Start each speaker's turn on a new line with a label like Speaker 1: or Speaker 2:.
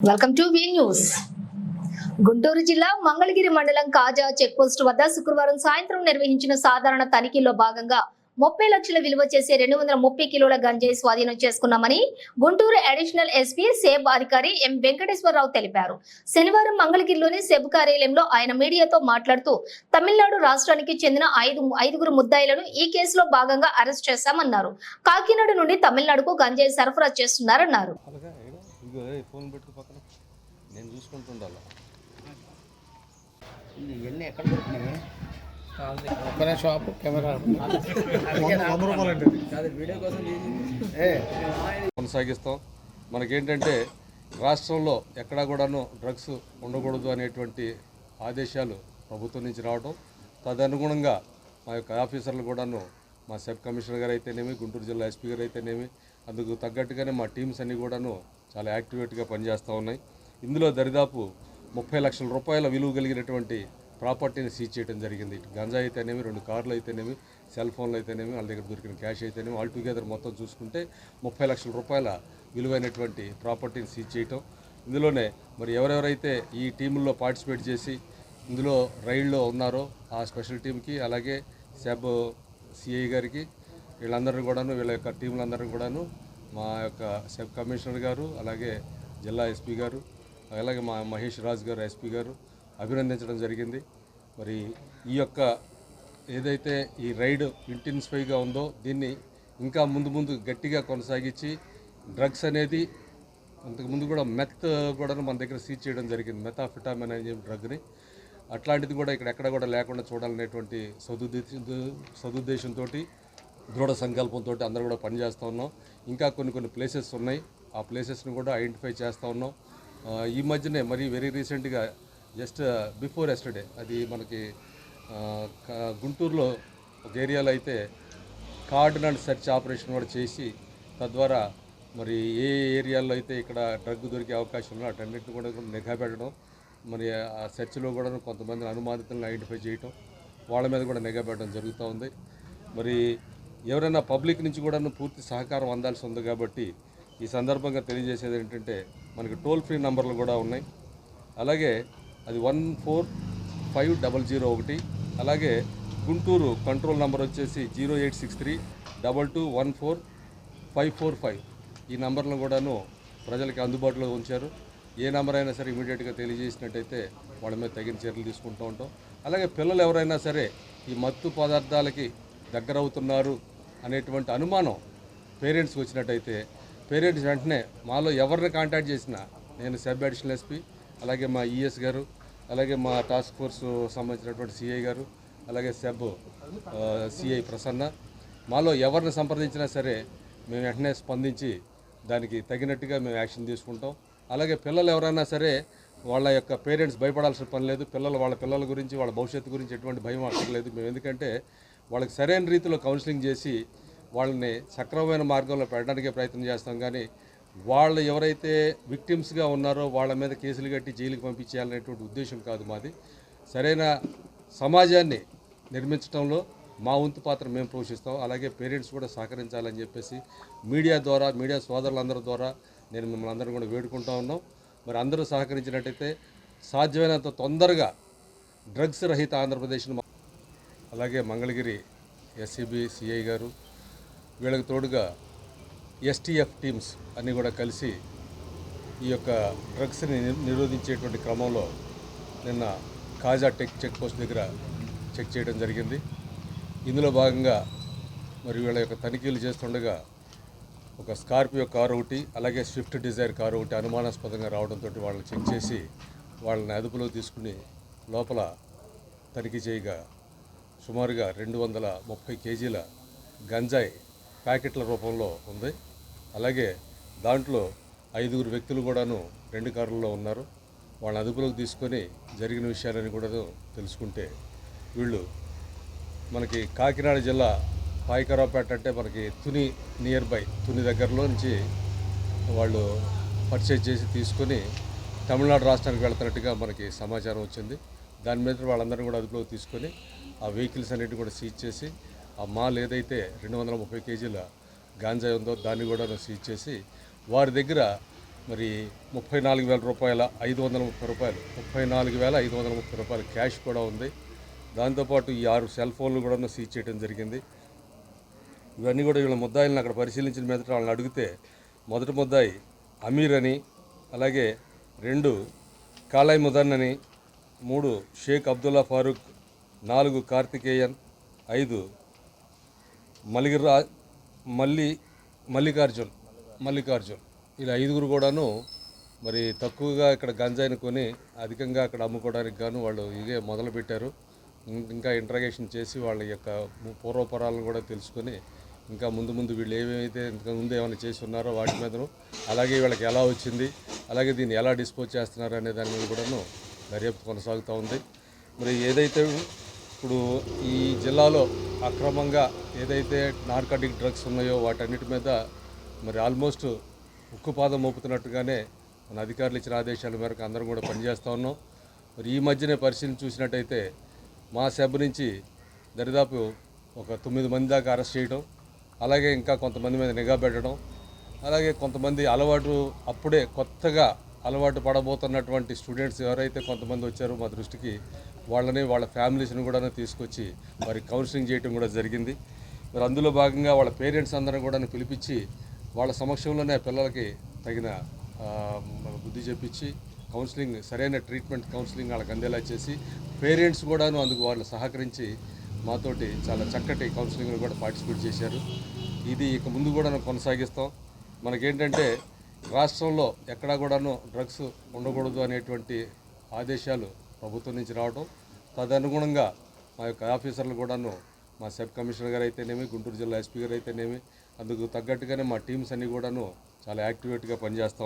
Speaker 1: Welcome to V news Guntur జిల్లా మంగళగిరి మండలం కాజా checkpost వద్ద శుక్రవారం సాయంత్రం నిర్వహించిన సాధారణ తనిఖీలో భాగంగా ముప్పై లక్షల విలువ చేసే రెండు వందల ముప్పై కిలోల గంజాయి స్వాధీనం చేసుకున్నామని గుంటూరు అడిషనల్ ఎస్పీ సేబ్ అధికారి ఎం వెంకటేశ్వరరావు తెలిపారు. శనివారం మంగళగిరిలోని సెబ్ కార్యాలయంలో ఆయన మీడియాతో మాట్లాడుతూ తమిళనాడు రాష్ట్రానికి చెందిన ఐదు ఐదుగురు ముద్దాయిలను ఈ కేసులో భాగంగా అరెస్ట్ చేశామన్నారు. కాకినాడ నుండి తమిళనాడుకు గంజాయి సరఫరా చేస్తున్నారన్నారు.
Speaker 2: చూసుకుంటుండాలి?
Speaker 3: ఇవన్నీ ఎక్కడ దొరికినాయి
Speaker 4: మన షాప్ కెమెరా.
Speaker 2: కొనసాగిస్తాం. మనకేంటంటే రాష్ట్రంలో ఎక్కడా కూడాను డ్రగ్స్ ఉండకూడదు అనేటువంటి ఆదేశాలు ప్రభుత్వం నుంచి రావడం తదనుగుణంగా మా యొక్క ఆఫీసర్లు కూడాను మా సబ్ కమిషనర్ గారు అయితేనేమి గుంటూరు జిల్లా ఎస్పీ గారు అయితేనేమి అందుకు తగ్గట్టుగానే మా టీమ్స్ అన్నీ కూడాను చాలా యాక్టివేట్గా పనిచేస్తూ ఉన్నాయి. ఇందులో దరిదాపు ముప్పై లక్షల రూపాయల విలువ కలిగినటువంటి ప్రాపర్టీని సీజ్ చేయడం జరిగింది. గంజా అయితేనేమి రెండు కార్లు అయితేనేమి సెల్ ఫోన్లు అయితేనేమి వాళ్ళ దగ్గర దొరికిన క్యాష్ అయితేనేమి ఆల్ టుగెదర్ మొత్తం చూసుకుంటే ముప్పై లక్షల రూపాయల విలువైనటువంటి ప్రాపర్టీని సీజ్ చేయటం. ఇందులోనే మరి ఎవరెవరైతే ఈ టీముల్లో పార్టిసిపేట్ చేసి ఇందులో రైల్లో ఉన్నారో ఆ స్పెషల్ టీంకి అలాగే సెబ్ సిఐ గారికి వీళ్ళందరినీ కూడాను వీళ్ళ యొక్క టీంలందరినీ కూడాను మా యొక్క సెబ్ కమిషనర్ గారు అలాగే జిల్లా ఎస్పీ గారు అలాగే మా మహేష్ రాజు గారు ఎస్పీ గారు అభినందించడం జరిగింది. మరి ఈ యొక్క ఏదైతే ఈ రైడ్ ఇంటెన్సిఫైగా ఉందో దీన్ని ఇంకా ముందు ముందు గట్టిగా కొనసాగించి డ్రగ్స్ అనేది అంతకుముందు కూడా మెత్ కూడా మన దగ్గర సీజ్ చేయడం జరిగింది. మెథాఫిటామిన్ అనే డ్రగ్ని. అట్లాంటిది కూడా ఇక్కడ ఎక్కడ కూడా లేకుండా చూడాలనేటువంటి సదుద్దేశ సదుద్దేశంతో దృఢ సంకల్పంతో అందరూ కూడా పనిచేస్తూ ఉన్నాం. ఇంకా కొన్ని కొన్ని ప్లేసెస్ ఉన్నాయి. ఆ ప్లేసెస్ని కూడా ఐడెంటిఫై చేస్తూ ఉన్నాం. ఈ మధ్యనే మరి వెరీ రీసెంట్గా జస్ట్ బిఫోర్ ఎస్టర్డే అది మనకి గుంటూరులో ఒక ఏరియాలో అయితే కార్డ్ అండ్ సెర్చ్ ఆపరేషన్ కూడా చేసి తద్వారా మరి ఏ ఏరియాల్లో అయితే ఇక్కడ డ్రగ్ దొరికే అవకాశం ఉన్నా అటన్నింటిని కూడా నిఘా పెట్టడం మరి ఆ సెర్చ్లో కూడా కొంతమంది అనుమానితులను ఐడెంటిఫై చేయటం వాళ్ళ మీద కూడా నిఘా పెట్టడం జరుగుతూ ఉంది. మరి ఎవరైనా పబ్లిక్ నుంచి కూడా పూర్తి సహకారం అందాల్సి ఉంది కాబట్టి ఈ సందర్భంగా తెలియజేసేది ఏంటంటే మనకి టోల్ ఫ్రీ నంబర్లు కూడా ఉన్నాయి. అలాగే అది one four five double zero ఒకటి అలాగే గుంటూరు కంట్రోల్ నెంబర్ వచ్చేసి zero eight six three double two one four five four five. ఈ నంబర్లను కూడాను ప్రజలకి అందుబాటులో ఉంచారు. ఏ నెంబర్ అయినా సరే ఇమీడియట్గా తెలియజేసినట్టయితే వాళ్ళ మీద తగిన చర్యలు తీసుకుంటూ ఉంటాం. అలాగే పిల్లలు ఎవరైనా సరే ఈ మత్తు పదార్థాలకి దగ్గర అవుతున్నారు అనేటువంటి అనుమానం పేరెంట్స్కి వచ్చినట్టయితే పేరెంట్స్ వెంటనే మాలో ఎవరిని కాంటాక్ట్ చేసినా నేను సబ్ అడిషనల్ ఎస్పీ అలాగే మా ఈఎస్ గారు అలాగే మా టాస్క్ ఫోర్స్ సంబంధించినటువంటి సిఐ గారు అలాగే సెబ్ సిఐ ప్రసన్న. మాలో ఎవరిని సంప్రదించినా సరే మేము వెంటనే స్పందించి దానికి తగినట్టుగా మేము యాక్షన్ తీసుకుంటాం. అలాగే పిల్లలు ఎవరైనా సరే వాళ్ళ యొక్క పేరెంట్స్ భయపడాల్సిన పని లేదు. పిల్లలు వాళ్ళ పిల్లల గురించి వాళ్ళ భవిష్యత్తు గురించి ఎటువంటి భయం అక్కర్లేదు. మేము ఎందుకంటే వాళ్ళకి సరైన రీతిలో కౌన్సిలింగ్ చేసి వాళ్ళని సక్రమమైన మార్గంలో పెట్టడానికి ప్రయత్నం చేస్తాం. కానీ వాళ్ళు ఎవరైతే విక్టిమ్స్గా ఉన్నారో వాళ్ళ మీద కేసులు కట్టి జైలుకి పంపించేయాలనేటువంటి ఉద్దేశం కాదు మాది. సరైన సమాజాన్ని నిర్మించడంలో మా వంతు పాత్ర మేము పోషిస్తాం. అలాగే పేరెంట్స్ కూడా సహకరించాలని చెప్పేసి మీడియా ద్వారా మీడియా సోదరులందరి ద్వారా నేను మిమ్మల్ని అందరం కూడా వేడుకుంటా ఉన్నాం. మరి అందరూ సహకరించినట్టయితే సాధ్యమైనంత తొందరగా డ్రగ్స్ రహిత ఆంధ్రప్రదేశ్ను మా- అలాగే మంగళగిరి ఎస్సీబీ సిఐ గారు వీళ్ళకి తోడుగా ఎస్టీఎఫ్ టీమ్స్ అన్నీ కూడా కలిసి ఈ యొక్క డ్రగ్స్ని ని- నిరోధించేటువంటి క్రమంలో నిన్న కాజా టెక్ చెక్ పోస్ట్ దగ్గర చెక్ చేయడం జరిగింది. ఇందులో భాగంగా మరి వీళ్ళ యొక్క తనిఖీలు చేస్తుండగా ఒక స్కార్పియో కారు ఒకటి అలాగే స్విఫ్ట్ డిజైర్ కారు ఒకటి అనుమానాస్పదంగా రావడంతో వాళ్ళని చెక్ చేసి వాళ్ళని అదుపులో తీసుకుని లోపల తనిఖీ చేయగా సుమారుగా రెండు వందల ముప్పై కేజీల గంజాయి ప్యాకెట్ల రూపంలో ఉంది. అలాగే దాంట్లో ఐదుగురు వ్యక్తులు కూడాను రెండు కారుల్లో ఉన్నారు. వాళ్ళని అదుపులోకి తీసుకొని జరిగిన విషయాలని కూడా తెలుసుకుంటే వీళ్ళు మనకి కాకినాడ జిల్లా పాయికరావుపేట అంటే మనకి తుని నియర్ బై తుని దగ్గరలో నుంచి వాళ్ళు పర్చేజ్ చేసి తీసుకొని తమిళనాడు రాష్ట్రానికి వెళ్తున్నట్టుగా మనకి సమాచారం వచ్చింది. దాని మీద వాళ్ళందరినీ కూడా అదుపులోకి తీసుకొని ఆ వెహికల్స్ అన్నిటిని కూడా సీజ్ చేసి ఆ మాల్ ఏదైతే రెండు వందల ముప్పై కేజీల గాంజా ఉందో దాన్ని కూడా సీజ్ చేసి వారి దగ్గర మరి ముప్పై నాలుగు వేల రూపాయల ఐదు వందల ముప్పై రూపాయలు ముప్పై నాలుగు వేల ఐదు వందల ముప్పై రూపాయల క్యాష్ కూడా ఉంది. దాంతోపాటు ఈ ఆరు సెల్ ఫోన్లు కూడా సీజ్ చేయడం జరిగింది. ఇవన్నీ కూడా వీళ్ళ ముద్దాయిలను అక్కడ పరిశీలించిన మీదట వాళ్ళని అడిగితే మొదటి ముద్దాయి అమీర్ అని అలాగే రెండు కాలాయ్ ముదన్ అని మూడు షేక్ అబ్దుల్లా ఫారూక్ నాలుగు కార్తికేయన్ ఐదు మల్లిగిరా మల్లి మల్లికార్జున్ మల్లికార్జున్. ఇలా ఐదుగురు కూడాను మరి తక్కువగా ఇక్కడ గంజాయిని కొని అధికంగా అక్కడ అమ్ముకోవడానికి గాను వాళ్ళు ఇదే మొదలుపెట్టారు. ఇంకా ఇంట్రగేషన్ చేసి వాళ్ళ యొక్క పూర్వపరాలను కూడా తెలుసుకొని ఇంకా ముందు ముందు వీళ్ళు ఏమైతే ఇంకా ముందు ఏమైనా చేసి ఉన్నారో వాటి మీదను అలాగే వీళ్ళకి ఎలా వచ్చింది అలాగే దీన్ని ఎలా డిస్పోజ్ చేస్తున్నారు అనే దాని మీద కూడాను దర్యాప్తు కొనసాగుతూ ఉంది. మరి ఏదైతే ఇప్పుడు ఈ జిల్లాలో అక్రమంగా ఏదైతే నార్కాటిక్ డ్రగ్స్ ఉన్నాయో వాటన్నిటి మీద మరి ఆల్మోస్ట్ ఉక్కుపాదం మోపుతున్నట్టుగానే మన అధికారులు ఇచ్చిన ఆదేశాల మేరకు అందరం కూడా పనిచేస్తూ ఉన్నాం. మరి ఈ మధ్యనే పరిశీలన చూసినట్టయితే మా సభ నుంచి దరిదాపు ఒక తొమ్మిది మంది దాకా అరెస్ట్ చేయడం అలాగే ఇంకా కొంతమంది మీద నిఘా పెట్టడం అలాగే కొంతమంది అలవాటు అప్పుడే కొత్తగా అలవాటు పడబోతున్నటువంటి స్టూడెంట్స్ ఎవరైతే కొంతమంది వచ్చారో మా దృష్టికి వాళ్ళని వాళ్ళ ఫ్యామిలీస్ని కూడా తీసుకొచ్చి వారికి కౌన్సిలింగ్ చేయడం కూడా జరిగింది. మరి అందులో భాగంగా వాళ్ళ పేరెంట్స్ అందరం కూడా పిలిపించి వాళ్ళ సమక్షంలోనే ఆ పిల్లలకి తగిన బుద్ధి చెప్పించి కౌన్సిలింగ్ సరైన ట్రీట్మెంట్ కౌన్సిలింగ్ వాళ్ళకి అందేలా చేసి పేరెంట్స్ కూడాను అందుకు వాళ్ళు సహకరించి మాతోటి చాలా చక్కటి కౌన్సిలింగ్లో కూడా పార్టిసిపేట్ చేశారు. ఇది ఇక ముందు కూడా కొనసాగిస్తాం. మనకేంటంటే రాష్ట్రంలో ఎక్కడా కూడాను డ్రగ్స్ ఉండకూడదు అనేటువంటి ఆదేశాలు ప్రభుత్వం నుంచి రావడం తదనుగుణంగా మా యొక్క ఆఫీసర్లు కూడాను మా సబ్ కమిషనర్ గారు అయితేనేమి గుంటూరు జిల్లా ఎస్పీ గారు అయితేనేమి అందుకు తగ్గట్టుగానే మా టీమ్స్ అన్నీ కూడాను చాలా యాక్టివేట్గా పనిచేస్తాం